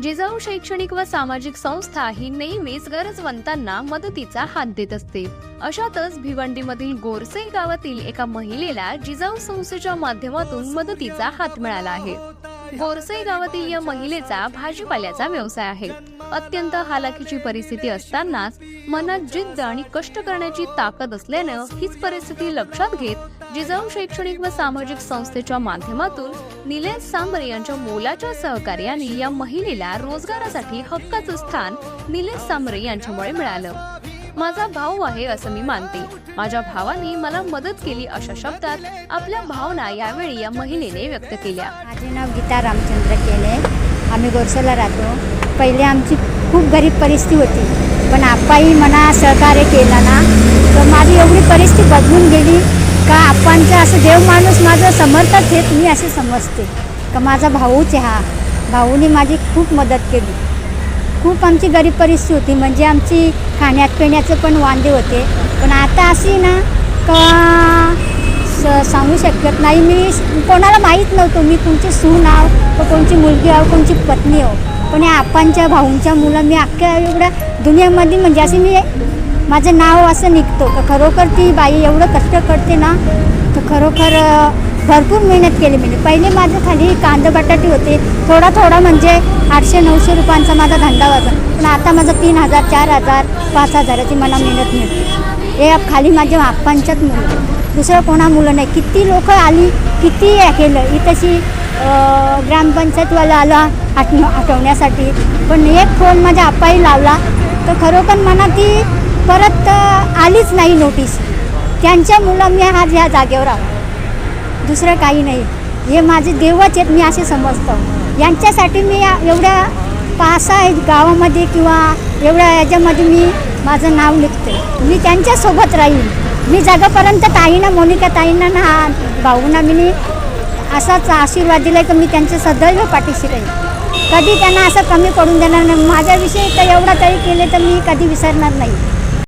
जिजाऊ शैक्षणिक व सामाजिक संस्था ही नेहमीच गरजवंतांना मदतीचा हात देत असते. अशातच भिवंडीमधील गोरसे गावातील एका महिलेला जिजाऊ संस्थेच्या माध्यमातून मदतीचा हात मिळाला आहे. गोरसे गावातील या महिलेचा भाजीपाल्याचा व्यवसाय आहे. अत्यंत हालाखीची परिस्थिती असतानाच मनात जिद्द आणि कष्ट करण्याची ताकद असल्यानं हीच परिस्थिती लक्षात घेत जिजाऊ शैक्षणिक व सामाजिक संस्थेच्या माध्यमातून निलेश सांबरे यांच्या मोलाच्या सहकार्याने या महिलेला रोजगारासाठी हक्काचं स्थान निलेश सांबरे यांच्यामुळे मिळालं. माझा भाऊ आहे असं मी मानते. माझ्या भावाने मला मदत केली अशा शब्दात आपल्या भावना यावेळी या महिलेने व्यक्त केल्या. माझे नाव गीता रामचंद्र केले. आम्ही गोरसला राहतो. पहिले आमची खूप गरीब परिस्थिती होती. पण आपाही मना सहकार्य केला ना तर माझी एवढी परिस्थिती बदलून गेली का आपांचं असं देव माणूस माझं समर्थक हेत मी असे समजते. का माझा भाऊच हा भाऊने माझी खूप मदत केली. खूप आमची गरीब परिस्थिती होती म्हणजे आमची खाण्यात पिण्याचे पण वांदे होते. पण आता अशी ना का स सांगू शकत नाही मी कोणाला माहीत नव्हतं मी कोणची सून आहो का कोणची मुलगी आहो कोणची पत्नी आहो. पण या आपांच्या भाऊंच्या मुलं मी अख्ख्या एवढ्या दुनियामध्ये म्हणजे अशी मी माझं नाव असं निघतो. का खरोखर ती बाई एवढं कष्ट करते ना तर खरोखर भरपूर मेहनत केली मी. पहिले माझं खाली कांदा बटाटे होते. थोडा थोडा म्हणजे आठशे नऊशे रुपयांचा माझा धंदा होता. पण आता माझं तीन हजार चार हजार पाच हजाराची मला मेहनत मिळते. हे खाली माझ्या आप्पांच्याच मुलं दुसरं कोणा मुलं नाही. किती लोक आली किती केलं. इथंशी ग्रामपंचायतवाला आला आठ आठवण्यासाठी. पण एक फोन माझ्या आप्पाही लावला. तर खरोखर मला ती परत आलीच नाही नोटीस त्यांच्या मुलं मी आज ह्या जागेवर आहो दुसरं काही नाही. हे माझे देवच आहेत मी असे समजतो. यांच्यासाठी मी एवढ्या पाच सहा गावामध्ये किंवा एवढ्या याच्यामध्ये मी माझं नाव लिखते. मी त्यांच्यासोबत राहीन. मी जगापर्यंत ताईना मोनिका ताईंना ना हा भाऊना मी असाच आशीर्वाद दिला की मी त्यांच्या सदैव पाठीशी राहील कधी त्यांना असं कमी पडून देणार नाही. माझ्याविषयी तर एवढा तरी केले तर मी कधी विसरणार नाही.